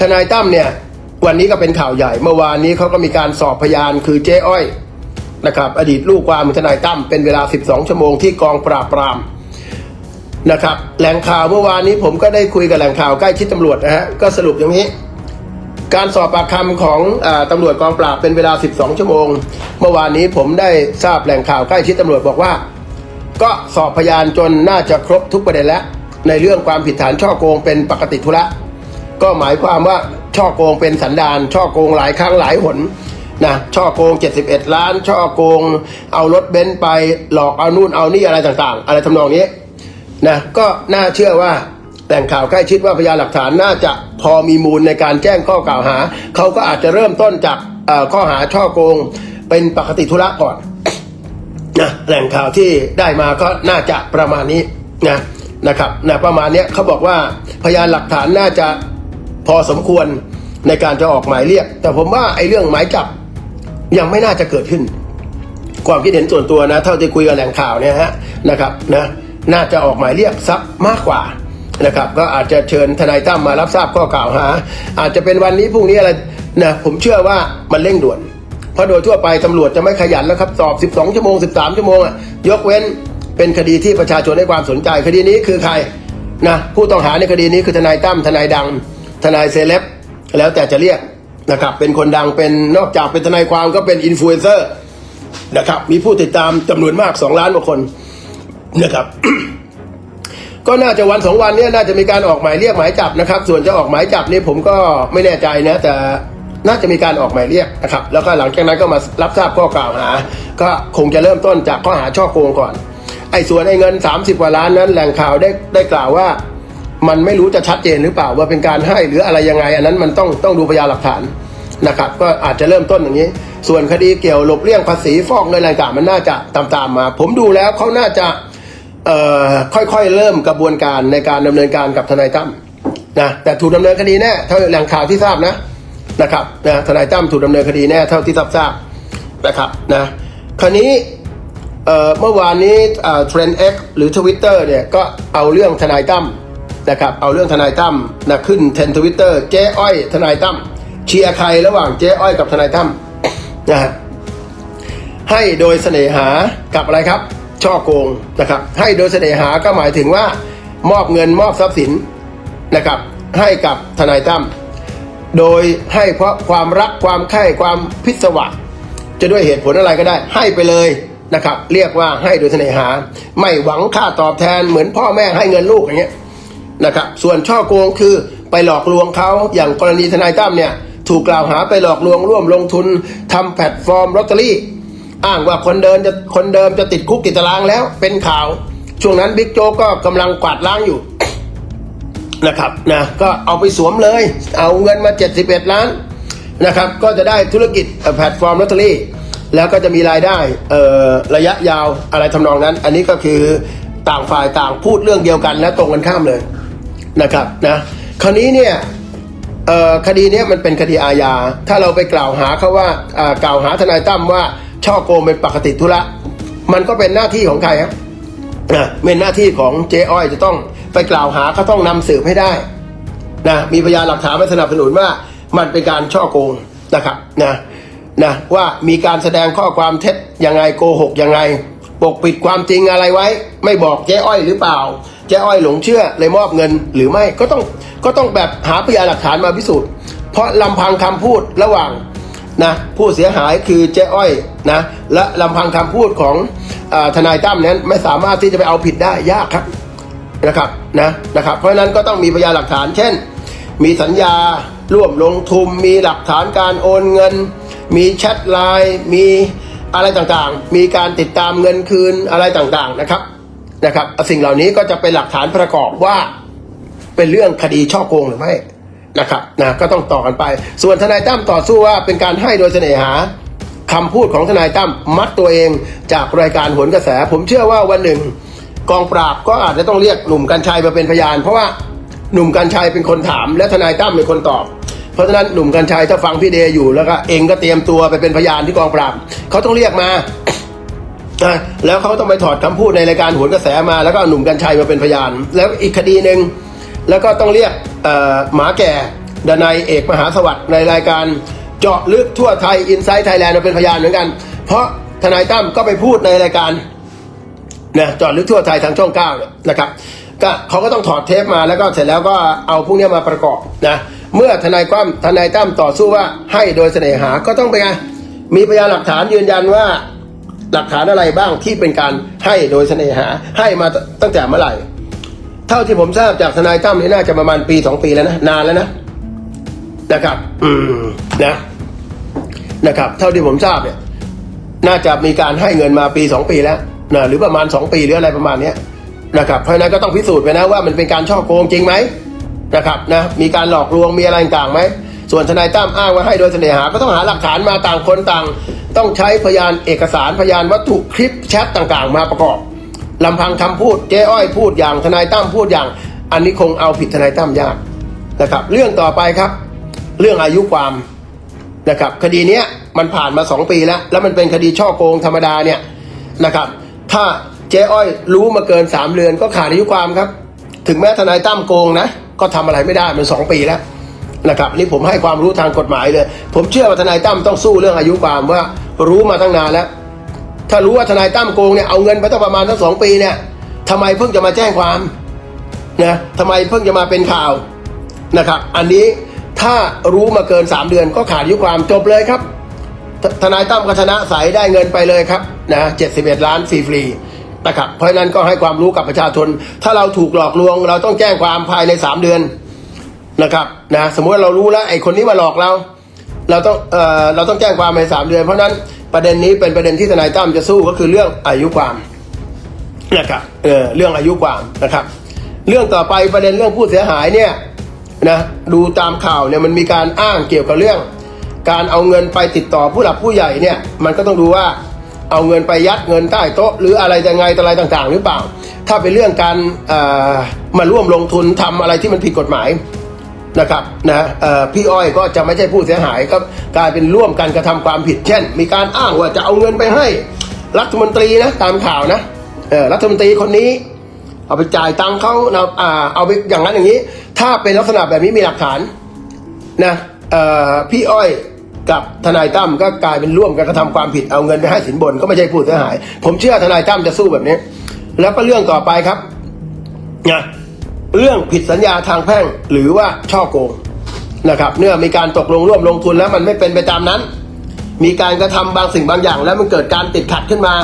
ทนายตั้มเนี่ยวันนี้ก็เป็นข่าวใหญ่ เมื่อวานนี้เขาก็มีการสอบพยานคือเจ๊อ้อยนะครับอดีตลูกความทนายตั้มเป็นเวลา 12 ชั่วโมงที่กองปราบปรามนะครับแหล่งข่าวเมื่อวานนี้ผมก็ได้คุยกับแหล่งข่าวใกล้ชิดตำรวจนะฮะก็สรุปอย่างนี้ การสอบปากคำของอตำรวจกองปราบเป็นเวลา 12 ชั่วโมง เมื่อวานนี้ผมได้ทราบแหล่งข่าวใกล้ชิดตำรวจบอกว่า ก็สอบพยานจนน่าจะครบทุกประเด็นแล้ว ในเรื่องความผิดฐานช่อโกงเป็นปกติธุระ ก็หมายความว่าช่อโกงเป็นสันดานช่อโกงหลายครั้งหลายหนนะช่อโกง 71 ล้าน ช่อโกง เอารถเบนซ์ไปหลอกเอานู่นเอานี่อะไรต่างๆ อะไรทำนองนี้นะก็น่าเชื่อว่าแหล่งข่าวใกล้ชิดว่าพยานหลักฐานน่าจะพอมีมูลในการแจ้งข้อกล่าวหา เขาก็อาจจะเริ่มต้นจากข้อหาช่อโกง เป็นปกติธุระก่อนนะแหล่งข่าวที่ได้มาก็น่าจะประมาณนี้นะนะครับนะประมาณนี้เขาบอกว่าพยานหลักฐานน่าจะ พอสมควรในการจะออกหมายเรียก แต่ผมว่าไอ้เรื่องหมายจับยังไม่น่าจะเกิดขึ้น ความคิดเห็นส่วนตัวนะ เท่าที่คุยกับแหล่งข่าวเนี่ยฮะนะครับนะน่าจะออกหมายเรียกซักมากกว่านะครับก็อาจจะเชิญทนายตั้มมารับทราบข้อกล่าวหา อาจจะเป็นวันนี้พรุ่งนี้อะไรนะผมเชื่อว่ามันเร่งด่วน เพราะโดยทั่วไปตำรวจจะไม่ขยันแล้วครับสอบ 12 ชั่วโมง 13 ชั่วโมงอะยกเว้นเป็นคดีที่ประชาชนให้ความสนใจ คดีนี้คือใครนะผู้ต้องหาในคดีนี้คือทนายตั้มทนายดัง ทนายเซเลบแล้วแต่จะเรียกนะครับ เป็นคนดังเป็นนอกจากเป็นทนายความก็เป็นอินฟลูเอนเซอร์นะครับ มีผู้ติดตามจำนวนมาก 2 ล้านกว่าคนนะครับ ก็น่าจะวันสองวันนี้น่าจะมีการออกหมายเรียกหมายจับนะครับ ส่วนจะออกหมายจับนี่ผมก็ไม่แน่ใจนะแต่น่าจะมีการออกหมายเรียกนะครับ แล้วก็หลังจากนั้นก็มารับทราบข้อกล่าวหา ก็คงจะเริ่มต้นจากข้อหาช่อโกงก่อน ไอ้ส่วนไอ้เงิน 30กว่าล้านนั้นแหล่งข่าวได้ได้กล่าวว่า มันไม่รู้จะชัดเจนหรือเปล่าว่าเป็นการให้หรืออะไรยังไง อันนั้นมันต้องต้องดูพยานหลักฐานนะครับ ก็อาจจะเริ่มต้นอย่างนี้ ส่วนคดีเกี่ยวหลบเลี่ยงภาษีฟอกเงินอะไรต่างมันน่าจะตามๆมา ผมดูแล้วเขาน่าจะค่อค่อยๆเริ่มกระบวนการในการดำเนินการกับทนายตั้มนะแต่ถูกดำเนินคดีแน่เท่าแหล่งข่าวที่ทราบนะนะครับนะทนายตั้มถูกดำเนินคดีแน่เท่าที่ทราบทราบนะครับนะคราวนี้เอ่อเมื่อวานนี้เทรนด์เอ็กหรือทวิตเตอร์เนี่ยก็เอาเรื่องทนายตั้ม นะครับเอาเรื่องทนายตั้มนะขึ้นเทนทวิตเตอร์เจ๊อ้อยทนายตั้มเชียร์ใครระหว่างเจ๊อ้อยกับทนายตั้มนะฮะให้โดยเสน่หากับอะไรครับ ช่อโกงนะครับ ให้โดยเสน่หาก็หมายถึงว่ามอบเงินมอบทรัพย์สินนะครับ ให้กับทนายตั้มโดยให้เพราะความรักความใคร่ความพิศวาสจะด้วยเหตุผลอะไรก็ได้ ให้ไปเลยนะครับ เรียกว่าให้โดยเสน่หา ไม่หวังค่าตอบแทนเหมือนพ่อแม่ให้เงินลูกอย่างเงี้ย นะครับส่วนช่อโกงคือไปหลอกลวงเขาอย่างกรณีทนายตั้มเนี่ยถูกกล่าวหาไปหลอกลวงร่วมลงทุนทำแพลตฟอร์มลอตเตอรี่ อ้างว่าคนเดินจะคนเดิมจะติดคุกติดตารางแล้วเป็นข่าว ช่วงนั้นบิ๊กโจ๊กก็กำลังกวาดล้างอยู่นะครับนะก็เอาไปสวมเลย เอาเงินมา 71 ล้านนะครับก็จะได้ธุรกิจแพลตฟอร์มลอตเตอรี่ แล้วก็จะมีรายได้เอ่อระยะยาวอะไรทำนองนั้น อันนี้ก็คือต่างฝ่ายต่างพูดเรื่องเดียวกันและตรงกันข้ามเลย นะครับนะคราวนี้เนี่ยคดีเนี้ยมันเป็นคดีอาญา ถ้าเราไปกล่าวหาเขาว่ากล่าวหาทนายตั้มว่าช่อโกงเป็นปกติธุระมันก็เป็นหน้าที่ของใครครับนะเป็นหน้าที่ของเจ๊อ้อยจะต้องไปกล่าวหาเขาต้องนำสืบให้ได้นะมีพยานหลักฐานมาสนับสนุนว่ามันเป็นการช่อโกงนะครับนะนะว่ามีการแสดงข้อความเท็จยังไงโกหกยังไง ปกปิดความจริงอะไรไว้ ไม่บอกเจ๊อ้อยหรือเปล่า เจ๊อ้อยหลงเชื่อเลยมอบเงินหรือไม่ก็ต้องก็ต้องแบบหาพยานหลักฐานมาพิสูจน์ เพราะลำพังคำพูดระหว่างนะผู้เสียหายคือเจ๊อ้อยนะและลำพังคำพูดของอทนายตั้มนั้นไม่สามารถที่จะไปเอาผิดได้ยากครับนะครับนะนะครับ เพราะนั้นก็ต้องมีพยานหลักฐาน เช่น มีสัญญาร่วมลงทุน มีหลักฐานการโอนเงิน มีแชทไลน์มีอะไรต่างๆ มีการติดตามเงินคืนอะไรต่างๆนะครับ นะครับสิ่งเหล่านี้ก็จะเป็นหลักฐานประกอบว่าเป็นเรื่องคดีช่อโกงหรือไม่นะครับนะก็ต้องต่อกันไป ส่วนทนายตั้มต่อสู้ว่าเป็นการให้โดยเสน่หาคำพูดของทนายตั้มมัดตัวเองจากรายการหนกระแส ผมเชื่อว่าวันหนึ่ง กองปราบก็อาจจะต้องเรียกหนุ่มกัญชัยมาเป็นพยาน เพราะว่าหนุ่มกัญชัยเป็นคนถาม และทนายตั้มเป็นคนตอบ เพราะฉะนั้นหนุ่มกัญชัยถ้าฟังพี่เดย์อยู่แล้วก็เองก็เตรียมตัวไปเป็นพยานที่กองปราบเขาต้องเรียกมา นะแล้วเขาต้องไปถอดคำพูดในรายการโหนกระแสมา แล้วก็เอาหนุ่มกัญชัยมาเป็นพยาน แล้วอีกคดีหนึ่งแล้วก็ต้องเรียกหมาแก่ดนายเอกมหาสวัสดิ์ในรายการเจาะลึกทั่วไทยอินไซต์ไทยแลนด์มาเป็นพยานเหมือนกัน เพราะทนายตั้มก็ไปพูดในรายการนะเจาะลึกทั่วไทยทางช่องเก้านะครับก็เขาก็ต้องถอดเทปมาแล้วก็เสร็จแล้วก็เอาพวกนี้มาประกอบนะเมื่อทนายตั้มทนายตั้มต่อสู้ว่าให้โดยเสน่หาก็ต้องไปนไงมีพยานหลักฐานยืนยันว่า หลักฐานอะไรบ้างที่เป็นการให้โดยเสน่หาให้มาตั้งแต่เมื่อไหร่ เท่าที่ผมทราบจากทนายตั้มนี่น่าจะประมาณปีสองปีแล้วนะนานแล้วนะนะครับ อืมนะนะครับ เท่าที่ผมทราบเนี่ย น่าจะมีการให้เงินมาปีสองปีแล้วนะหรือประมาณสองปีหรืออะไรประมาณเนี้ยนะครับเพราะนั้นก็ต้องพิสูจน์ไปนะว่ามันเป็นการช่อโกงจริงไหมนะครับนะมีการหลอกลวงมีอะไรต่างไหม ส่วนทนายตั้มอ้างว่าให้โดยเสน่หา ก็ต้องหาหลักฐานมาต่างคนต่าง ต้องใช้พยานเอกสารพยานวัตถุคลิปแชทต่างๆ มาประกอบลำพังคำพูดเจ้อ้อยพูดอย่างทนายตั้มพูดอย่าง อันนี้คงเอาผิดทนายตั้มยากนะครับ เรื่องต่อไปครับ เรื่องอายุความนะครับ คดีเนี้ยมันผ่านมาสองปีแล้ว แล้วมันเป็นคดีช่อโกงธรรมดาเนี่ยนะครับ ถ้าเจ๊อ้อยรู้มาเกินสามเดือนก็ขาดอายุความครับ ถึงแม้ทนายตั้มโกงนะ ก็ทำอะไรไม่ได้มันสองปีแล้ว นะครับนี่ผมให้ความรู้ทางกฎหมายเลย ผมเชื่อว่าทนายตั้มต้องสู้เรื่องอายุความว่ารู้มาตั้งนานแล้ว ถ้ารู้ว่าทนายตั้มโกงเนี่ยเอาเงินไปตั้งประมาณตั้งสองปีเนี่ยทำไมเพิ่งจะมาแจ้งความนะทำไมเพิ่งจะมาเป็นข่าวนะครับ อันนี้ถ้ารู้มาเกิน 3 เดือนก็ขาดอายุความจบเลยครับททนายตั้มก็ชนะใสได้เงินไปเลยครับนะ71 ล้านฟรีๆนะครับเพราะฉะนั้นก็ให้ความรู้กับประชาชน ถ้าเราถูกหลอกลวง เราต้องแจ้งความภายใน 3 เดือน นะครับนะสมมติเรารู้แล้วไอ้คนนี้มาหลอกเรา เราต้องเอ่อเราต้องแจ้งความในสามเดือน เพราะนั้นประเด็นนี้เป็นประเด็นที่ทนายตั้มจะสู้ก็คือเรื่องอายุความนะครับเออเรื่องอายุความนะครับ เรื่องต่อไปประเด็นเรื่องผู้เสียหายเนี่ยนะดูตามข่าวเนี่ยมันมีการอ้างเกี่ยวกับเรื่อง การเอาเงินไปติดต่อผู้หลักผู้ใหญ่เนี่ยมันก็ต้องดูว่าเอาเงินไปยัดเงินใต้โต๊ะ หรืออะไรยังไงอะไรต่างๆ หรือเปล่า ถ้าเป็นเรื่องการมาร่วมลงทุนทำอะไรที่มันผิดกฎหมาย นะครับนะพี่อ้อยก็จะไม่ใช่ผู้เสียหายก็กลายเป็นร่วมกันกระทำความผิดเช่น มีการอ้างว่าจะเอาเงินไปให้รัฐมนตรีนะตามข่าวนะรัฐมนตรีคนนี้ เอาไปจ่ายตังค์เขานะอ่าเอาไปอย่างนั้นอย่างนี้ ถ้าเป็นลักษณะแบบนี้มีหลักฐานนะพี่อ้อยกับทนายตั้มก็กลายเป็นร่วมกันกระทำความผิดเอาเงินไปให้สินบนก็ไม่ใช่ผู้เสียหาย ผมเชื่อทนายตั้มจะสู้แบบนี้ แล้วก็เรื่องต่อไปครับนะ เรื่องผิดสัญญาทางแพ่งหรือว่าช่อโกงนะครับเนื่อมีการตกลงร่วมลงทุนแล้วมันไม่เป็นไปตามนั้น มีการกระทำบางสิ่งบางอย่าง แล้วมันเกิดการติดขัดขึ้นมา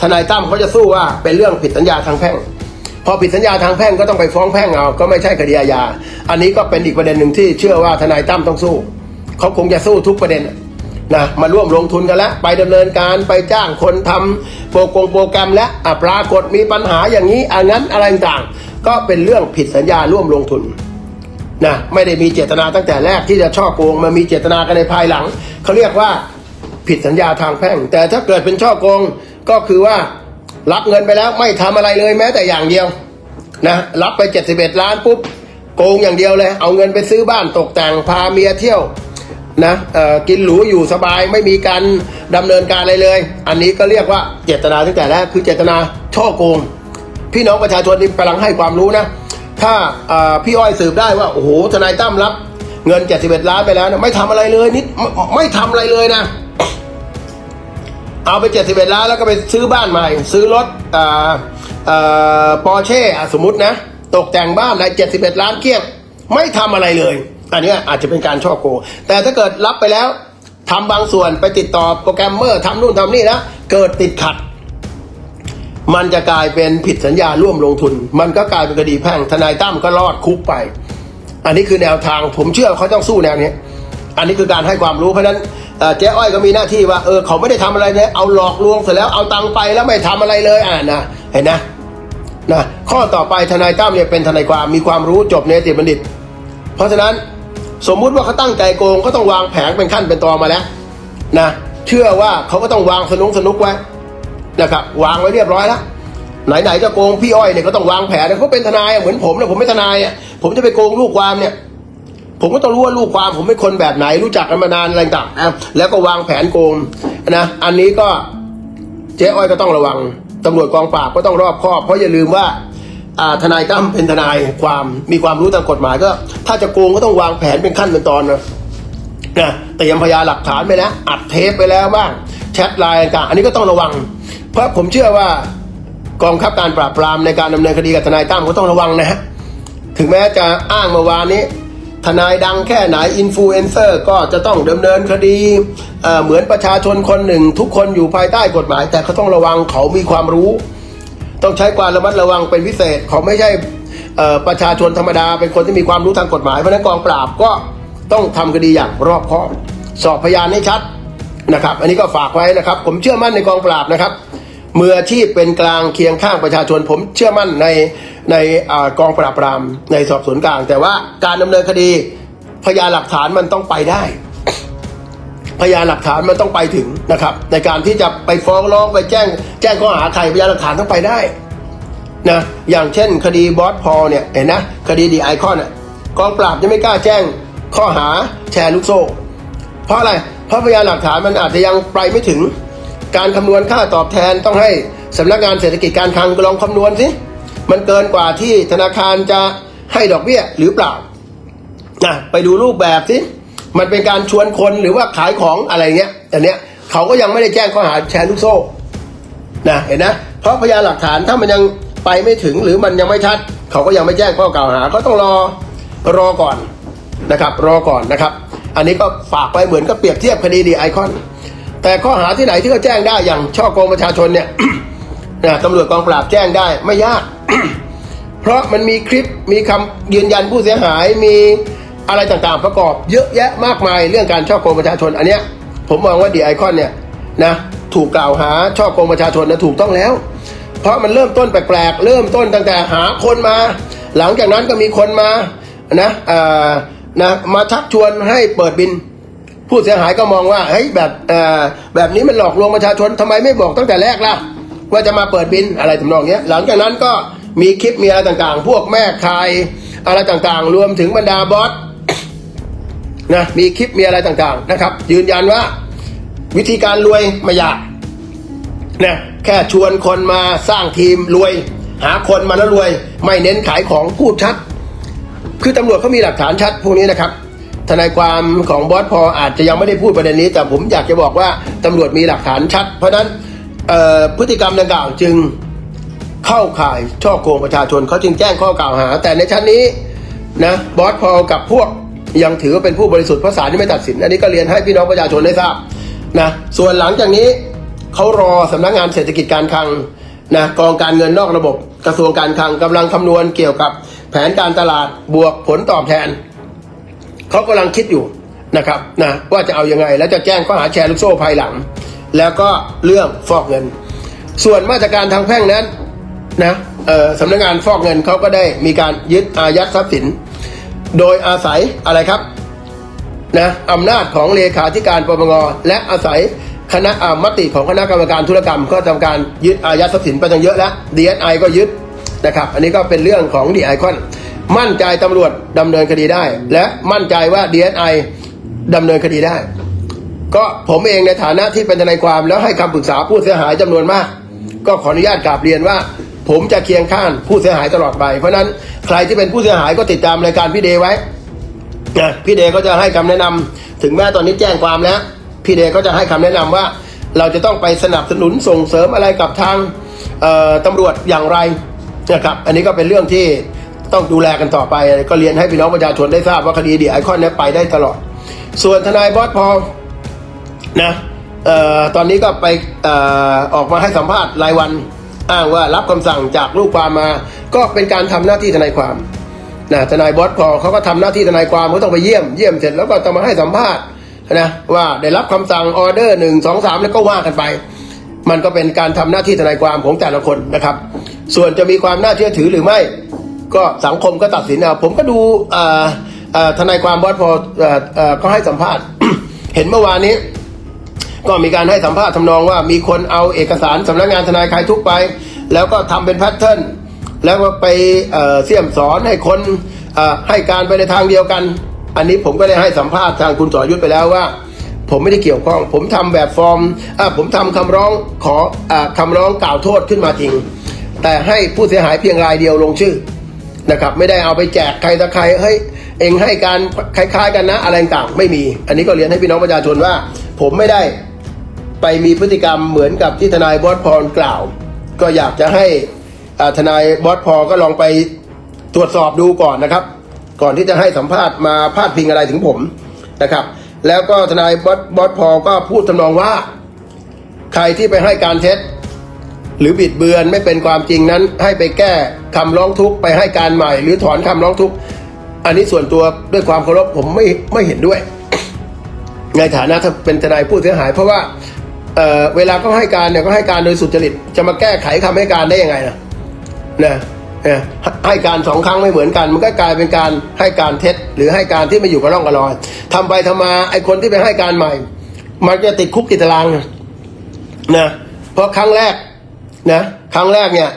ทนายตั้มเขาจะสู้ว่าเป็นเรื่องผิดสัญญาทางแพ่ง พอผิดสัญญาทางแพ่งก็ต้องไปฟ้องแพ่งเอาก็ไม่ใช่คดีอาญาอันนี้ก็เป็นอีกประเด็นหนึ่งที่เชื่อว่าทนายตั้มต้องสู้เขาคงจะสู้ทุกประเด็นนะมาร่วมลงทุนกันแล้วไปดำเนินการไปจ้างคนทำโปรกงโปรแกรมและปรากฏมีปัญหาอย่างนี้อันนั้นอะไรต่าง ก็เป็นเรื่องผิดสัญญาร่วมลงทุนนะไม่ได้มีเจตนาตั้งแต่แรกที่จะช่อโกงมามีเจตนากันในภายหลังเขาเรียกว่าผิดสัญญาทางแพ่ง แต่ถ้าเกิดเป็นช่อโกงก็คือว่ารับเงินไปแล้วไม่ทำอะไรเลยแม้แต่อย่างเดียวนะรับไป 71 ล้านปุ๊บโกงอย่างเดียวเลย เอาเงินไปซื้อบ้านตกแต่งพาเมียเที่ยวนะเออกินหรูอยู่สบายไม่มีการดำเนินการอะไรเลย อันนี้ก็เรียกว่าเจตนาตั้งแต่แรกคือเจตนาช่อโกง พี่น้องประชาชนนี่กำลังให้ความรู้นะ ถ้าพี่อ้อยสืบได้ว่า โอ้โหทนายตั้มรับ เงิน 71 ล้านไปแล้วนะไม่ทำอะไรเลยนิดไม่ไม่ทำอะไรเลยนะ เอาไป 71 ล้านแล้วก็ไปซื้อบ้านใหม่ ซื้อรถอ่อเอ่อปอร์เช่สมมตินะ ตกแต่งบ้านได้71 ล้านเกลี้ยงไม่ทำอะไรเลย อันนี้อาจจะเป็นการช่อโกงแต่ถ้าเกิดรับไปแล้วทำบางส่วนไปติดต่อโปรแกรมเมอร์ทำนู่นทำนี่นะเกิดติดขัด มันจะกลายเป็นผิดสัญญาร่วมลงทุน มันก็กลายเป็นคดีแพ่งทนายตั้มก็รอดคุกไป อันนี้คือแนวทางผมเชื่อเขาต้องสู้แนวนี้ อันนี้คือการให้ความรู้เพราะนั้นเจ๊อ้อยก็มีหน้าที่ว่าเออเขาไม่ได้ทำอะไรเลยเอาหลอกลวงเสร็จแล้วเอาตังไปแล้วไม่ทำอะไรเลยอ่านะเห็นนะนะข้อต่อไปทนายตั้มเนี่ยเป็นทนายความมีความรู้จบเนติบัณฑิต เพราะฉะนั้นสมมุติว่าเขาตั้งใจโกงก็ต้องวางแผนเป็นขั้นเป็นตอนมาแล้วนะเชื่อว่าเขาก็ต้องวางสนุกสนุกไว้ นะครับวางไว้เรียบร้อยแล้วไหนๆจะโกงพี่อ้อยเนี่ยก็ต้องวางแผนเขาเป็นทนายเหมือนผมนะผมไม่ทนายอะผมจะไปโกงลูกความเนี่ย ผมก็ต้องรู้ว่าลูกความผมเป็นคนแบบไหนรู้จักกันมานานอะไรต่างนะแล้วก็วางแผนโกงนะอันนี้ก็เจ๊อ้อยก็ต้องระวังตำรวจกองปราบก็ต้องรอบคอบเพราะอย่าลืมว่าทนายตั้มเป็นทนายความมีความรู้ทางกฎหมายก็ ถ้าจะโกงก็ต้องวางแผนเป็นขั้นเป็นตอนนะนะเตรียมพยานหลักฐานไปแล้วอัดเทปไปแล้วบ้างแชทไลน์ต่างอันนี้ก็ต้องระวัง เพราะผมเชื่อว่ากองคับการปราบปรามในการดำเนินคดีกับทนายตั้มก็ต้องระวังนะฮะถึงแม้จะอ้างเมื่อวานนี้ ทนายดังแค่ไหนอินฟลูเอนเซอร์ก็จะต้องดำเนินคดีเเหมือนประชาชนคนหนึ่ง ทุกคนอยู่ภายใต้กฎหมาย แต่เขาต้องระวังเขามีความรู้ ต้องใช้ความระมัดระวังเป็นพิเศษเขาไม่ใช่ประชาชนธรรมดาเป็นคนที่มีความรู้ทางกฎหมายเพราะฉะนั้นกองปราบก็ต้องทำคดีอย่างรอบคอบ สอบพยานให้ชัดนะครับ อันนี้ก็ฝากไว้นะครับ ผมเชื่อมั่นในกองปราบนะครับ มืออาชีพเป็นกลางเคียงข้างประชาชน ผมเชื่อมั่นในในอกองปราบปรามในสอบสวนกลาง แต่ว่าการดำเนินคดีพยานหลักฐานมันต้องไปได้ พยานหลักฐานมันต้องไปถึงนะครับ ในการที่จะไปฟ้องร้องไปแจ้ง แจ้งข้อหาใครพยานหลักฐานต้องไปได้นะอย่างเช่น คดีบอสพอเนี่ยเห็นนะคดีดีไอคอนอะกองปราบจะไม่กล้าแจ้งข้อหาแชร์ลูกโซ่ เพราะอะไรเพราะพยานหลักฐานมันอาจจะยังไปไม่ถึง การคำนวณค่าตอบแทนต้องให้สำนักงานเศรษฐกิจการคลังลองคำนวณสิมันเกินกว่าที่ธนาคารจะให้ดอกเบี้ยหรือเปล่านะไปดูรูปแบบสิมันเป็นการชวนคนหรือว่าขายของอะไรเงี้ยอันเนี้ยเขาก็ยังไม่ได้แจ้งข้อหาแชร์ลูกโซ่นะเห็นนะเพราะพยานหลักฐานถ้ามันยังไปไม่ถึงหรือมันยังไม่ชัด เขาก็ยังไม่แจ้งข้อกล่าวหา ก็ต้องรอรอก่อนนะครับ รอก่อนนะครับ อันนี้ก็ฝากไปเหมือนกับเปรียบเทียบคดีดีไอคอน แต่ข้อหาที่ไหนที่เขาแจ้งได้อย่างช่อโกงประชาชนเนี่ยนะตำรวจกองปราบแจ้งได้ไม่ยาก เพราะมันมีคลิปมีคำยืนยันผู้เสียหายมีอะไรต่างๆ ประกอบเยอะแยะมากมายเรื่องการช่อโกงประชาชน อันเนี้ยผมมองว่าดีไอคอนเนี่ยนะถูกกล่าวหาช่อโกงประชาชนนะถูกต้องแล้ว เพราะมันเริ่มต้นแปลกๆ เริ่มต้นตั้งแต่หาคนมา หลังจากนั้นก็มีคนมานะเอ่อนะมาชักชวนให้เปิดบิน ผู้เสียหายก็มองว่าเฮ้ยแบบแบบนี้มันหลอกลวงประชาชนทำไมไม่บอกตั้งแต่แรกล่ะว่าจะมาเปิดบินอะไรทำนองเนี้ยหลังจากนั้นก็มีคลิปมีอะไรต่างๆ พวกแม่คายอะไรต่างๆ รวมถึงบรรดาบอสนะมีคลิปมีอะไรต่างๆนะครับ ยืนยันว่าวิธีการรวยไม่ยากนะแค่ชวนคนมาสร้างทีมรวย หาคนมาแล้วรวย ไม่เน้นขายของพูดชัด คือตำรวจเขามีหลักฐานชัดพวกนี้นะครับ ทนายความของบอสพออาจจะยังไม่ได้พูดประเด็นนี้ แต่ผมอยากจะบอกว่าตำรวจมีหลักฐานชัด เพราะนั้นพฤติกรรมดังกล่าวจึงเข้าข่ายช่อโกงประชาชนเขาจึงแจ้งข้อกล่าวหา แต่ในชั้นนี้นะบอสพอกับพวกยังถือว่าเป็นผู้บริสุทธิ์เพราะศาลที่ไม่ตัดสิน อันนี้ก็เรียนให้พี่น้องประชาชนได้ทราบนะส่วนหลังจากนี้เขารอสำนักงานเศรษฐกิจการคลังนะกองการเงินนอกระบบกระทรวงการคลังกำลังคำนวณเกี่ยวกับแผนการตลาดบวกผลตอบแทน เขากำลังคิดอยู่นะครับนะว่าจะเอายังไง แล้วจะแจ้งข้อหาแชร์ลูกโซ่ภายหลัง แล้วก็เรื่องฟอกเงิน ส่วนมาตรการทางแพ่งนั้นนะสำนักงานฟอกเงินเขาก็ได้มีการยึดอายัดทรัพย์สิน โดยอาศัยอะไรครับนะอำนาจของเลขาธิการปปงและอาศัยคณะอมติของคณะกรรมการธุรกรรม ก็ทำการยึดอายัดทรัพย์สินไปตั้งเยอะแล้ว DSI ก็ยึดนะครับ อันนี้ก็เป็นเรื่องของดีไอคอน มั่นใจตำรวจดำเนินคดีได้ และมั่นใจว่า DSI ดำเนินคดีได้ ก็ผมเองในฐานะที่เป็นทนายความแล้วให้คำปรึกษาผู้เสียหายจำนวนมาก ก็ขออนุญาตกราบเรียนว่า ผมจะเคียงข้างผู้เสียหายตลอดไปเพราะนั้นใครที่เป็นผู้เสียหายก็ติดตามรายการพี่เดย์ไว้นะพี่เดย์ก็จะให้คำแนะนำถึงแม้ตอนนี้แจ้งความแล้ว พี่เดย์ก็จะให้คำแนะนำว่า เราจะต้องไปสนับสนุนส่งเสริมอะไรกับทางตำรวจอย่างไรนะครับอันนี้ก็เป็นเรื่องที่ ต้องดูแลกันต่อไป ก็เรียนให้พี่น้องประชาชนได้ทราบว่าคดีดีไอคอนนี้ไปได้ตลอด ส่วนทนายบอสพอนะออตอนนี้ก็ไปออออกมาให้สัมภาษณ์รายวันอ้างว่ารับคำสั่งจากลูกความมา ก็เป็นการทำหน้าที่ทนายความนะทนายบอสพอเขาก็ทำหน้าที่ทนายความเขาต้องไปเยี่ยมเยี่ยมเสร็จแล้วก็ต้องมาให้สัมภาษณ์นะว่าได้รับคำสั่งออเดอร์หนึ่งสองสามแล้วก็ว่ากันไป มันก็เป็นการทำหน้าที่ทนายความของแต่ละคนนะครับ ส่วนจะมีความน่าเชื่อถือหรือไม่ ก็สังคมก็ตัดสินเอาผมก็ดูทนายความบอสพอเอ่อเอ่อก็ให้สัมภาษณ์ เห็นเมื่อวานนี้ ก็มีการให้สัมภาษณ์ทำนองว่ามีคนเอาเอกสารสำนักงานทนายคลายทุกไป แล้วก็ทำเป็นแพทเทิร์นแล้วก็ไปเสี่ยมสอนให้คนให้การไปในทางเดียวกัน อันนี้ผมก็ได้ให้สัมภาษณ์ทางคุณสรยุทธไปแล้วว่า ผมไม่ได้เกี่ยวข้อง ผมทำแบบฟอร์มผมทำคำร้องขออะคำร้องกล่าวโทษขึ้นมาจริง แต่ให้ผู้เสียหายเพียงรายเดียวลงชื่อ นะครับ ไม่ได้เอาไปแจกใครตะใครเฮ้ยเองให้การคล้าย ๆ กันนะอะไรต่างๆไม่มี อันนี้ก็เรียนให้พี่น้องประชาชนว่า ผมไม่ได้ไปมีพฤติกรรมเหมือนกับที่ทนายบอสพรกล่าว ก็อยากจะให้ทนายบอสพอก็ลองไปตรวจสอบดูก่อนนะครับ ก่อนที่จะให้สัมภาษณ์มาพาดพิงอะไรถึงผมนะครับ แล้วก็ทนายบอสบอสพอก็พูดทำนองว่า ใครที่ไปให้การเท็จ หรือบิดเบือนไม่เป็นความจริงนั้น ให้ไปแก้คำร้องทุกข์ไปให้การใหม่ หรือถอนคำร้องทุกข์อันนี้ส่วนตัวด้วยความเคารพผมไม่ไม่เห็นด้วย ในฐานะถ้าเป็นทนายผู้เสียหาย เพราะว่าเเวลาเขาให้การเนี่ยก็ให้การโดยสุจริตจะมาแก้ไขคำให้การได้ยังไงนะนะนะให้การสองครั้งไม่เหมือนกัน มันก็กลายเป็นการให้การเท็จ หรือให้การที่ไม่อยู่กับร่องกับรอยทำไปทำมาไอ้คนที่ไปให้การใหม่ มันจะติดคุกติดตารางนะเพราะครั้งแรก นะครั้งแรกเนี่ย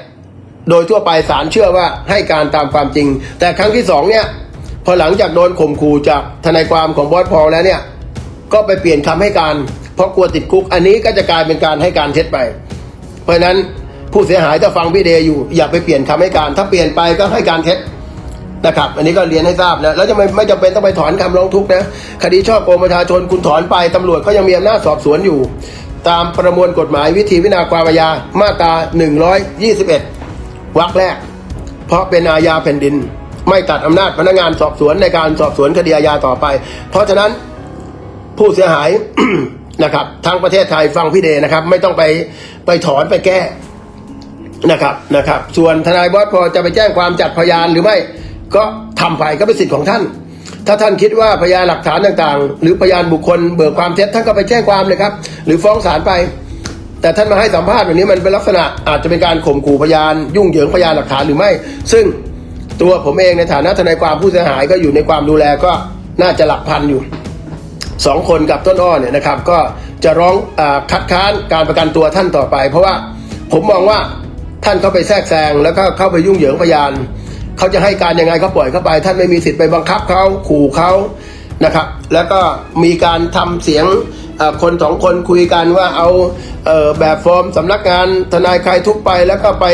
โดยทั่วไปศาลเชื่อว่าให้การตามความจริง แต่ครั้งที่สองเนี่ยพอหลังจากโดนข่มขู่จากทนายความของบอสพอลแล้วเนี่ยก็ไปเปลี่ยนคำให้การ เพราะกลัวติดคุก อันนี้ก็จะกลายเป็นการให้การเท็จไป เพราะฉะนั้นผู้เสียหายถ้าฟังพี่เดย์อยู่อย่าไปเปลี่ยนคำให้การ ถ้าเปลี่ยนไปก็ให้การเท็จนะครับ อันนี้ก็เรียนให้ทราบนะแล้วจะไม่ไม่จำเป็นต้องไปถอนคำร้องทุกข์นะคดีช่อโกงประชาชนคุณถอนไปตำรวจเขายังมีอำนาจสอบสวนอยู่ ตามประมวลกฎหมายวิธีวินาความอาญามาตรา 121 วรรคแรก เพราะเป็นอาญาแผ่นดิน ไม่ตัดอำนาจพนักงานสอบสวนในการสอบสวนคดีอาญาต่อไป เพราะฉะนั้นผู้เสียหายนะครับทางประเทศไทยฟังพี่เดนะครับ ไม่ต้องไปไปถอนไปแก้นะครับนะครับ ส่วนทนายบอสพอจะไปแจ้งความจัดพยานหรือไม่ ก็ทำไปก็เป็นสิทธิ์ของท่าน ถ้าท่านคิดว่าพยานหลักฐานต่างๆ หรือพยานบุคคลเบิกความเท็จท่านก็ไปแจ้งความเลยครับ หรือฟ้องศาลไป แต่ท่านมาให้สัมภาษณ์แบบนี้มันเป็นลักษณะอาจจะเป็นการข่มขู่พยาน ยุ่งเหยิงพยานหลักฐานหรือไม่ ซึ่งตัวผมเองในฐานะทนายความผู้เสียหายก็อยู่ในความดูแลก็น่าจะหลักพันอยู่สองคนกับต้นอ้อเนี่ยนะครับก็จะร้องอคัดค้านการประกันตัวท่านต่อไป เพราะว่าผมมองว่าท่านเข้าไปแทรกแซงแล้วก็เข้าไปยุ่งเหยิงพยาน เขาจะให้การยังไงเขาปล่อยเข้าไป ท่านไม่มีสิทธิ์ไปบังคับเขาขู่เขานะครับ แล้วก็มีการทำเสียงคนสองคนคุยกันว่าเอาเออแบบฟอร์มสำนักงานทนายใครทุกไปแล้วก็ไป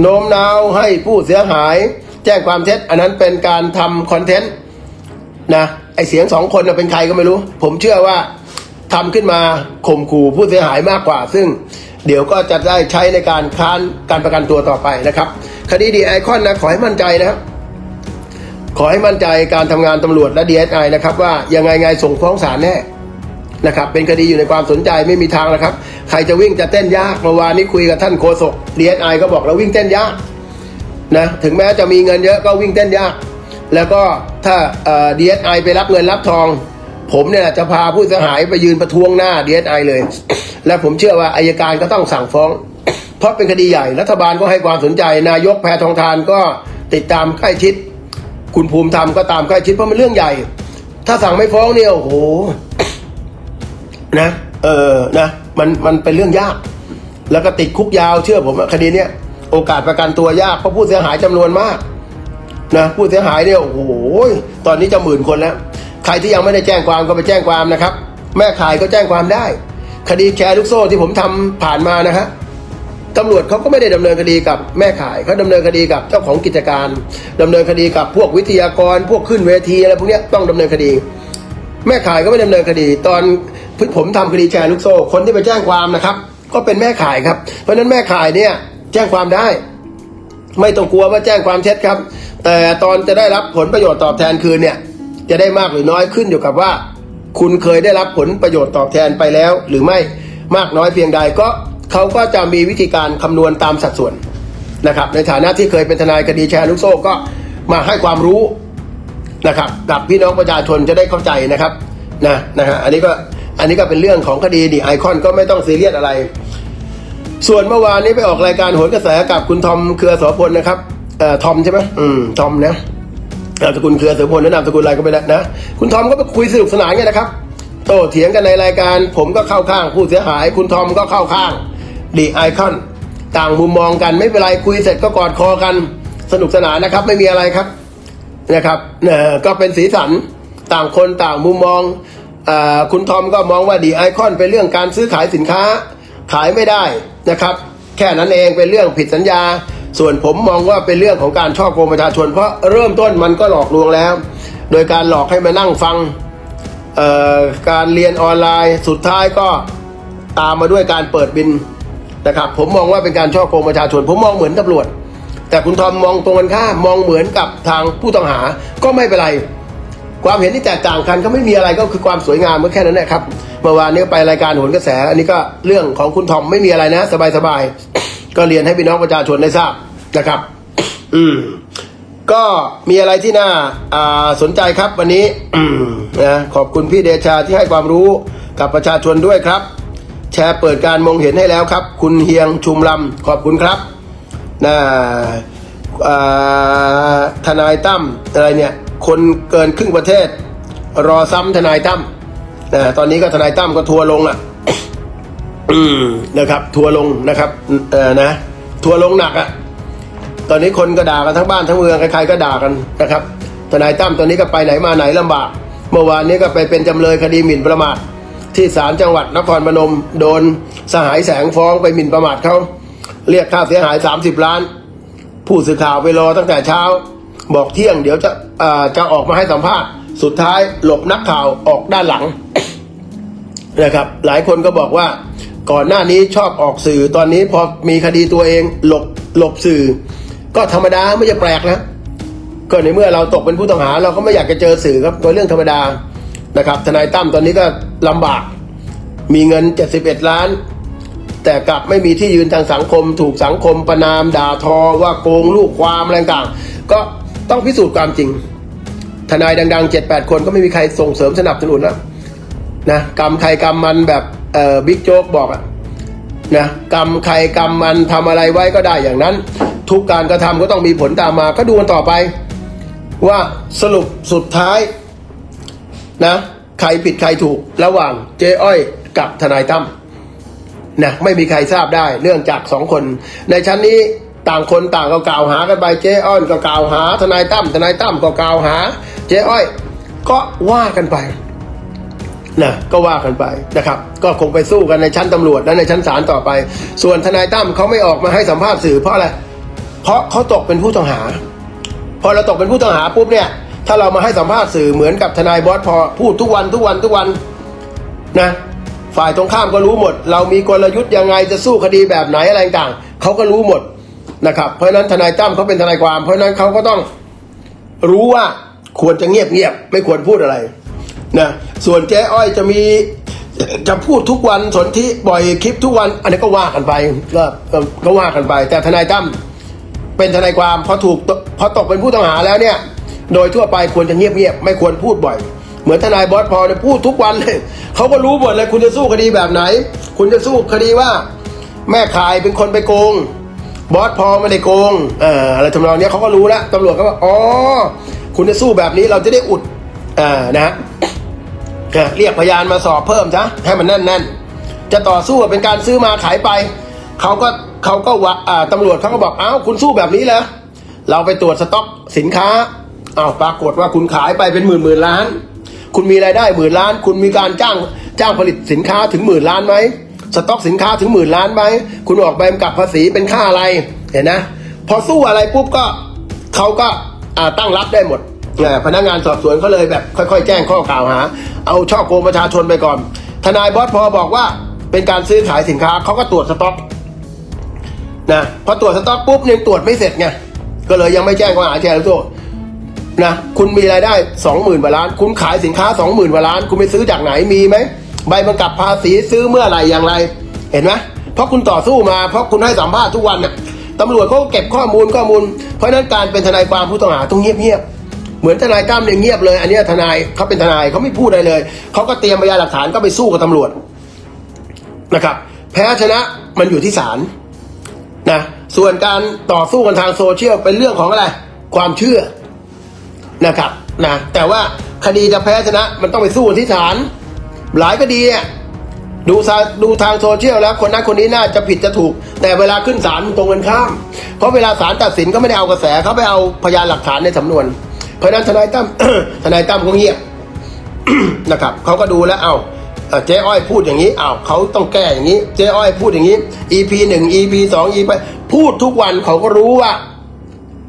โน้มน้าวให้ผู้เสียหาย แจ้งความเท็จ อันนั้นเป็นการทำคอนเทนต์นะไอเสียงสองคนน่ะเป็นใครก็ไม่รู้ ผมเชื่อว่าทำขึ้นมาข่มขู่ผู้เสียหายมากกว่า ซึ่ง เดี๋ยวก็จะได้ใช้ในการค้านการประกันตัวต่อไปนะครับคดีดีไอคอนนะขอให้มั่นใจนะครับขอให้มั่นใจการทำงานตำรวจและ DSI นะครับว่ายังไงไงส่งฟ้องศาลแน่นะครับเป็นคดีอยู่ในความสนใจไม่มีทางนะครับ ใครจะวิ่งจะเต้นยากเมื่อวานนี้คุยกับท่านโฆษก DSI ก็บอกแล้ววิ่งเต้นยากนะถึงแม้จะมีเงินเยอะก็วิ่งเต้นยาก แล้วก็ถ้าเอ่อ DSI ไปรับเงินรับทอง ผมเนี่ยจะพาผู้เสียหายไปยืนประท้วงหน้า DSI เลย และผมเชื่อว่าอายการก็ต้องสั่งฟ้อง เพราะเป็นคดีใหญ่ รัฐบาลก็ให้ความสนใจ นายกแพทองทานก็ติดตามใกล้ชิด คุณภูมิธรรมก็ตามใกล้ชิดเพราะมันเรื่องใหญ่ ถ้าสั่งไม่ฟ้องเนี่ยโอ้โหนะ เออนะมันมันเป็นเรื่องยาก แล้วก็ติดคุกยาวเชื่อผมอะคดีเนี้ยโอกาสประกันตัวยากเพราะผู้เสียหายจำนวนมากนะผู้เสียหายเนี่ยโอ้โหตอนนี้จะหมื่นคนแล้ว ใครที่ยังไม่ได้แจ้งความก็ไปแจ้งความนะครับ แม่ขายก็แจ้งความได้ คดีแชร์ลูกโซ่ที่ผมทำผ่านมานะฮะตำรวจเขาก็ไม่ได้ดำเนินคดีกับแม่ขายเขาดำเนินคดีกับเจ้าของกิจการดำเนินคดีกับพวกวิทยากร พวกขึ้นเวทีอะไรพวกนี้ต้องดำเนินคดี แม่ขายก็ไม่ดำเนินคดี ตอนผมทำคดีแชร์ลูกโซ่ คนที่ไปแจ้งความนะครับ ก็เป็นแม่ขายครับ เพราะฉะนั้นแม่ขายเนี่ยแจ้งความได้ ไม่ต้องกลัวว่าแจ้งความเท็จครับ แต่ตอนจะได้รับผลประโยชน์ตอบแทนคืนเนี่ย จะได้มากหรือน้อยขึ้นอยู่กับว่า คุณเคยได้รับผลประโยชน์ตอบแทนไปแล้ว หรือไม่มากน้อยเพียงใดก็เขาก็จะมีวิธีการคำนวณตามสัดส่วนนะครับในฐานะที่เคยเป็นทนายคดีแชร์ลูกโซ่ก็มาให้ความรู้นะครับกับพี่น้องประชาชนจะได้เข้าใจนะครับนะนะฮะอันนี้ก็อันนี้ก็เป็นเรื่องของคดีดีไอคอนก็ไม่ต้องซีเรียสอะไร ส่วนเมื่อวานนี้ไปออกรายการโหนกระแสกับคุณทอมเครือโสพลนะครับเอ่อทอมใช่ไหมอืมทอมนะ นามสกุลเครือโสพลแนะนามสกุลอะไรก็ไม่ได้นะ คุณทอมก็ไปคุยสนุกสนานกันะครับ โต้เถียงกันในรายการ ผมก็เข้าข้างผู้เสียหาย คุณทอมก็เข้าข้างดีไอคอนต่างมุมมองกันไม่เป็นไรคุยเสร็จก็กอดคอกันสนุกสนานนะครับ ไม่มีอะไรครับนะครับเอ่อก็เป็นสีสันต่างคนต่างมุมมองอคุณทอมก็มองว่าดีไอคอนเป็นเรื่องการซื้อขายสินค้าขายไม่ได้นะครับ แค่นั้นเองเป็นเรื่องผิดสัญญา ส่วนผมมองว่าเป็นเรื่องของการช่อโกงประชาชน เพราะเริ่มต้นมันก็หลอกลวงแล้ว โดยการหลอกให้มานั่งฟังการเรียนออนไลน์สุดท้ายก็ตามมาด้วยการเปิดบินนะครับผมมองว่าเป็นการช่อโกงประชาชน ผมมองเหมือนตำรวจ แต่คุณทอมมองตรงกันข้ามมองเหมือนกับทางผู้ต้องหาก็ไม่เป็นไร ความเห็นที่แตกต่างกันก็ไม่มีอะไรก็คือความสวยงามก็แค่นั้นแหละครับเมื่อวานนี้ไปรายการโหนกระแส อันนี้ก็เรื่องของคุณทอมไม่มีอะไรนะ สบายๆก็เรียนให้พี่น้องประชาชนได้ทราบ นะครับ อืม ก็มีอะไรที่น่าอ่าสนใจครับวันนี้อืมนะขอบคุณพี่เดชาที่ให้ความรู้กับประชาชนด้วยครับ แชร์เปิดการมองเห็นให้แล้วครับ คุณเฮียงชุมลำขอบคุณครับนะอ่าทนายตั้มอะไรเนี่ย คนเกินครึ่งประเทศ รอซ้ำทนายตั้มนะตอนนี้ก็ทนายตั้มก็ทัวร์ลงอะอืมนะครับ ทัวร์ลงนะครับเออนะทัวร์ลงหนักอะ ตอนนี้คนก็ด่ากันทั้งบ้านทั้งเมืองใครๆก็ด่ากันนะครับทนายตั้มตอนนี้ก็ไปไหนมาไหนลำบาก เมื่อวานนี้ก็ไปเป็นจำเลยคดีหมิ่นประมาทที่ศาลจังหวัดนครพนม โดนสหายแสงฟ้องไปหมิ่นประมาทเขาเรียกค่าเสียหาย 30 ล้าน ผู้สื่อข่าวไปรอตั้งแต่เช้า บอกเที่ยงเดี๋ยวจะจะออกมาให้สัมภาษณ์ สุดท้ายหลบนักข่าวออกด้านหลังนะครับหลายคนก็บอกว่าก่อนหน้านี้ชอบออกสื่อตอนนี้พอมีคดีตัวเองหลบหลบสื่อ ก็ธรรมดาไม่จะแปลกนะก็ในเมื่อเราตกเป็นผู้ต้องหา เราก็ไม่อยากจะเจอสื่อครับตัวเรื่องธรรมดานะครับทนายตั้มตอนนี้ก็ลำบาก มีเงิน 71 ล้าน แต่กลับไม่มีที่ยืนทางสังคม ถูกสังคมประนามด่าทอว่าโกงลูกความอะไรต่างก็ต้องพิสูจน์ความจริง ทนายดังๆ 7-8 คนก็ไม่มีใครส่งเสริมสนับสนุนนะนะกรรมใครกรรมมันแบบเอ่อบิ๊กโจ๊กบอกอะนะกรรมใครกรรมมันทำอะไรไว้ก็ได้อย่างนั้น ทุกการกระทำก็ต้องมีผลตามมา ก็ดูกันต่อไป ว่าสรุปสุดท้ายนะใครผิดใครถูกระหว่างเจ๊อ้อยกับทนายตั้มนะไม่มีใครทราบได้เนื่องจากสองคน ในชั้นนี้ต่างคนต่างก็กล่าวหากันไปเจ๊อ้อยก็กล่าวหา ทนายตั้มทนายตั้มก็กล่าวหา เจ๊อ้อย ก็ว่ากันไปนะก็ว่ากันไปนะครับ ก็คงไปสู้กันในชั้นตำรวจและในชั้นศาลต่อไป ส่วนทนายตั้มเขาไม่ออกมาให้สัมภาษณ์สื่อเพราะอะไร เพราะเขาตกเป็นผู้ต้องหา พอเราตกเป็นผู้ต้องหาปุ๊บเนี่ย ถ้าเรามาให้สัมภาษณ์สื่อเหมือนกับทนายบอสพอพูดทุกวันทุกวันทุกวันนะฝ่ายตรงข้ามก็รู้หมด เรามีกลยุทธ์ยังไงจะสู้คดีแบบไหนอะไรต่างเขาก็รู้หมดนะครับ เพราะฉะนั้นทนายตั้มเขาเป็นทนายความ เพราะฉะนั้นเขาก็ต้องรู้ว่าควรจะเงียบเงียบไม่ควรพูดอะไรนะส่วนเจ๊อ้อยจะมีจะพูดทุกวันสนธิบ่อยคลิปทุกวัน อันนี้ก็ว่ากันไปก็ก็ก็ว่ากันไป แต่ทนายตั้ม เป็นทนายความพอถูกพอตกเป็นผู้ต้องหาแล้วเนี่ย โดยทั่วไปควรจะเงียบเงียบๆไม่ควรพูดบ่อย เหมือนทนายบอสพอเนี่ยพูดทุกวันเลยเขาก็รู้หมดเลยคุณจะสู้คดีแบบไหน คุณจะสู้คดีว่า แม่ขายเป็นคนไปโกง บอสพอไม่ได้โกงเอ่ออะไรทำนองเนี้ยเขาก็รู้แล้วตำรวจก็ว่าอ๋อคุณจะสู้แบบนี้เราจะได้อุดอ่านะฮะอะเรียกพยานมาสอบเพิ่มซะให้มันแน่นๆจะต่อสู้เป็นการซื้อมาขายไปเขาก็ เขาก็ว่าตำรวจเขาก็บอกอ้าวคุณสู้แบบนี้เหรอเราไปตรวจสต็อกสินค้าอ้าวปรากฏว่าคุณขายไปเป็นหมื่นหมื่นล้าน คุณมีรายได้หมื่นล้าน คุณมีการจ้างจ้างผลิตสินค้าถึงหมื่นล้านไหมสต็อกสินค้าถึงหมื่นล้านไหมคุณออกใบกำกับภาษีเป็นค่าอะไรเห็นนะ พอสู้อะไรปุ๊บก็เขาก็ตั้งรับได้หมดพนักงานสอบสวนเขาเลยแบบค่อยๆ แจ้งข้อกล่าวหา เอาช่อโกงประชาชนไปก่อน ทนายบอสพอบอกว่าเป็นการซื้อขายสินค้าเขาก็ตรวจสต็อก นะพอตรวจสต็อกปุ๊บยังตรวจไม่เสร็จไงก็เลยยังไม่แจ้งข้อหาแชร์ลูกโซ่นะคุณมีรายได้สองหมื่นกว่าล้าน คุณขายสินค้าสองหมื่นกว่าล้าน คุณไปซื้อจากไหนมีไหมใบกำกับภาษีซื้อเมื่อไหร่อย่างไร เห็นไหมเพราะคุณต่อสู้มาเพราะคุณให้สัมภาษณ์ทุกวันเนี่ยตำรวจเขาเก็บข้อมูลข้อมูล เพราะนั้นการเป็นทนายความผู้ต้องหาต้องเงียบๆเหมือนทนายตั้มเนี่ยเงียบเลย อันนี้ทนายเขาเป็นทนายเขาไม่พูดอะไรเลยเขาก็เตรียมพยานหลักฐานก็ไปสู้กับตำรวจนะครับ แพ้ชนะมันอยู่ที่ศาล นะส่วนการต่อสู้กันทางโซเชียลเป็นเรื่องของอะไร ความเชื่อนะครับนะแต่ว่าคดีจะแพ้ชนะมันต้องไปสู้กันที่ศาลหลายคดีเนี่ยดูซาดูทางโซเชียลแล้วคนนั้นคนนี้น่าจะผิดจะถูก แต่เวลาขึ้นศาลตรงกันข้าม เพราะเวลาศาลตัดสินก็ไม่ได้เอากระแสเขาไปเอาพยานหลักฐานในสำนวน เพราะนั้นทนายตั้มทนายตั้มก็เงียบนะครับเขาก็ดูแล้วเอาอะ เจ๊อ้อยพูดอย่างนี้อ้าวเขาต้องแก้อย่างนี้ เจ๊อ้อยพูดอย่างนี้ EP หนึ่ง EP สอง EP พูดทุกวันเขาก็รู้ว่า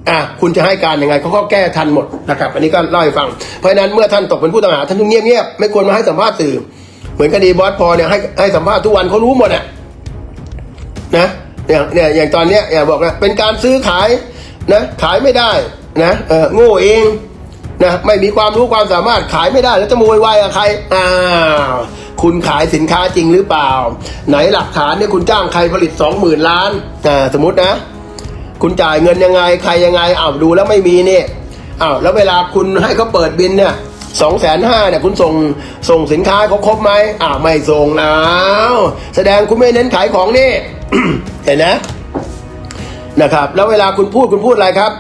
อะคุณจะให้การยังไงเขาก็แก้ทันหมดนะครับ อันนี้ก็เล่าให้ฟัง เพราะฉะนั้นเมื่อท่านตกเป็นผู้ต้องหาท่านต้องเงียบๆไม่ควรมาให้สัมภาษณ์สื่อ เหมือนคดีบอสพอเนี่ยให้ให้สัมภาษณ์ทุกวันเขารู้หมดอะนะเนี่ยเนี่ยอย่างตอนเนี้ยอย่าบอกนะเป็นการซื้อขายนะขายไม่ได้นะเออโง่เองนะไม่มีความรู้ความสามารถขายไม่ได้แล้วจะโวยวายกับใครอ้าว คุณขายสินค้าจริงหรือเปล่า ไหนหลักฐานเนี่ยคุณจ้างใครผลิตสองหมื่นล้านอ่าสมมตินะ คุณจ่ายเงินยังไงใครยังไงอ้าวดูแล้วไม่มีนี่อ้าวแล้วเวลาคุณให้เขาเปิดบินเนี่ยสองแสนห้าเนี่ยคุณส่งส่งสินค้าเขาครบไหมอ้าวไม่ส่งอ้าวแสดงคุณไม่เน้นขายของนี่เห็นนะนะครับ แล้วเวลาคุณพูดคุณพูดอะไรครับ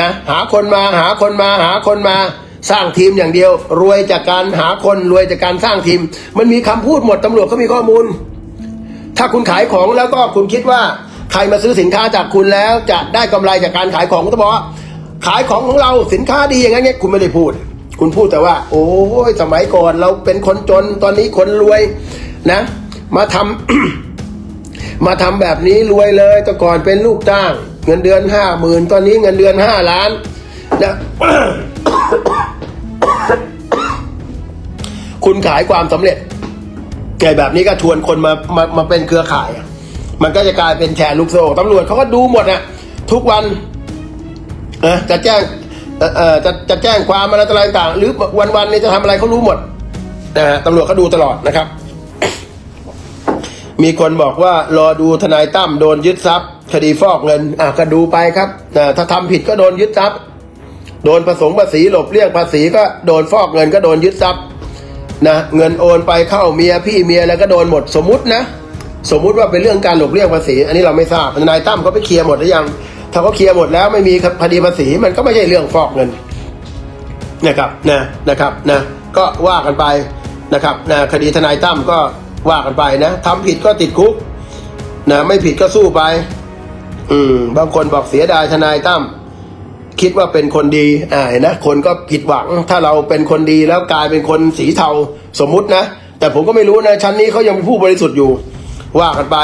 นะ หาคนมาหาคนมาหาคนมา สร้างทีมอย่างเดียว รวยจากการหาคนรวยจากการสร้างทีม มันมีคำพูดหมดตำรวจเขามีข้อมูล ถ้าคุณขายของแล้วก็คุณคิดว่า ใครมาซื้อสินค้าจากคุณแล้ว จะได้กำไรจากการขายของก็ต้องบอกว่าขายของของเราสินค้าดีอย่างนั้นเนี่ยคุณไม่ได้พูด คุณพูดแต่ว่า โอ้ยสมัยก่อนเราเป็นคนจนตอนนี้คนรวยนะ มาทำมาทำแบบนี้รวยเลยแต่ก่อนเป็นลูกจ้าง เงินเดือนห้าหมื่นตอนนี้เงินเดือนห้าล้านนะ คุณขายความสำเร็จไงแบบนี้ก็ชวนคนมามามาเป็นเครือข่าย มันก็จะกลายเป็นแชร์ลูกโซ่ตำรวจเขาก็ดูหมดอะทุกวันเออจะแจ้งเอ่อจะจะแจ้งความอะไรต่ออะไรต่างๆ หรือวันๆนี้จะทำอะไรเขารู้หมดนะฮะตำรวจเขาดูตลอดนะครับ มีคนบอกว่ารอดูทนายตั้มโดนยึดทรัพย์ คดีฟอกเงินอะก็ดูไปครับถ้าทำผิดก็โดนยึดทรัพย์ โดนผสมภาษีหลบเลี่ยงภาษีก็โดนฟอกเงินก็โดนยึดทรัพย์ นะเงินโอนไปเข้าเมียพี่เมียแล้วก็โดนหมดสมมุตินะ สมมุติว่าเป็นเรื่องการหลบเลี่ยงภาษี อันนี้เราไม่ทราบทนายตั้มเขาไปเคลียร์หมดหรือยัง ถ้าเขาเคลียร์หมดแล้วไม่มีคดีภาษีมันก็ไม่ใช่เรื่องฟอกเงินนะครับนะนะครับนะก็ว่ากันไปนะครับนะคดีทนายตั้มก็ว่ากันไปนะทำผิดก็ติดคุกนะไม่ผิดก็สู้ไป อืมบางคนบอกเสียดายทนายตั้ม คิดว่าเป็นคนดีอ่าเห็นนะคนก็ผิดหวัง ถ้าเราเป็นคนดีแล้วกลายเป็นคนสีเทาสมมุตินะ แต่ผมก็ไม่รู้นะชั้นนี้เขายังเป็นผู้บริสุทธิ์อยู่ว่ากันไป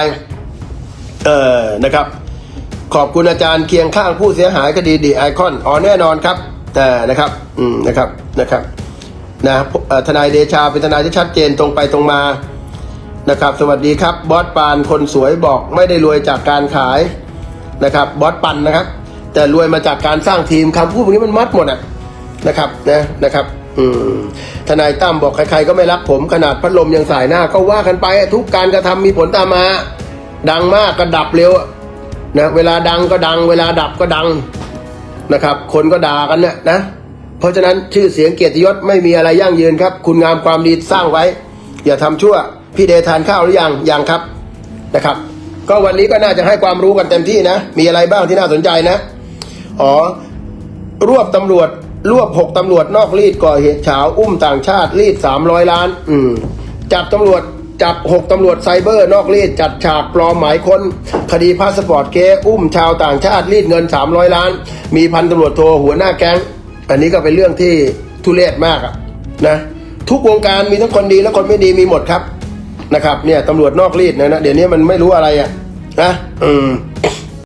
เออนะครับ ขอบคุณอาจารย์เคียงข้างผู้เสียหายคดีดีไอคอนอ๋อแน่นอนครับแต่นะครับอืมนะครับนะครับนะทนายเดชาเป็นทนายที่ชัดเจนตรงไปตรงมานะครับ สวัสดีครับบอสปานคนสวยบอกไม่ได้รวยจากการขายนะครับบอสปันนะครับ แต่รวยมาจากการสร้างทีมคำพูดพวกนี้มันมัดหมดอะนะครับนะนะครับอืมทนายตั้มบอกใครๆก็ไม่รักผมขนาดพัดลมยังสายหน้า ก็ว่ากันไปทุกการกระทำมีผลตามมา ดังมากก็ดับเร็วนะเวลาดังก็ดัง เวลาดับก็ดังนะครับ คนก็ด่ากันเนี่ยนะเพราะฉะนั้นชื่อเสียงเกียรติยศไม่มีอะไรยั่งยืนครับ คุณงามความดีสร้างไว้ อย่าทำชั่ว พี่เดทานข้าวหรือยังยังครับนะครับ ก็วันนี้ก็น่าจะให้ความรู้กันเต็มที่นะ มีอะไรบ้างที่น่าสนใจนะ อ๋อ รวบตำรวจ รวบหกตำรวจนอกรีดก่อเหตุเฉาอุ้มต่างชาติรีดสามร้อยล้าน อืม จับตำรวจจับหกตำรวจไซเบอร์นอกรีดจัดฉากปลอมหมายค้น คดีพาสปอร์ตเกอุ้มชาวต่างชาติรีดเงินสามร้อยล้าน มีพันตำรวจโทรหัวหน้าแก๊ง อันนี้ก็เป็นเรื่องที่ทุเรศมากอะนะ ทุกวงการมีทั้งคนดีและคนไม่ดีมีหมดครับนะครับ เนี่ยตำรวจนอกรีดนะนะเดี๋ยวนี้มันไม่รู้อะไรอะนะอืม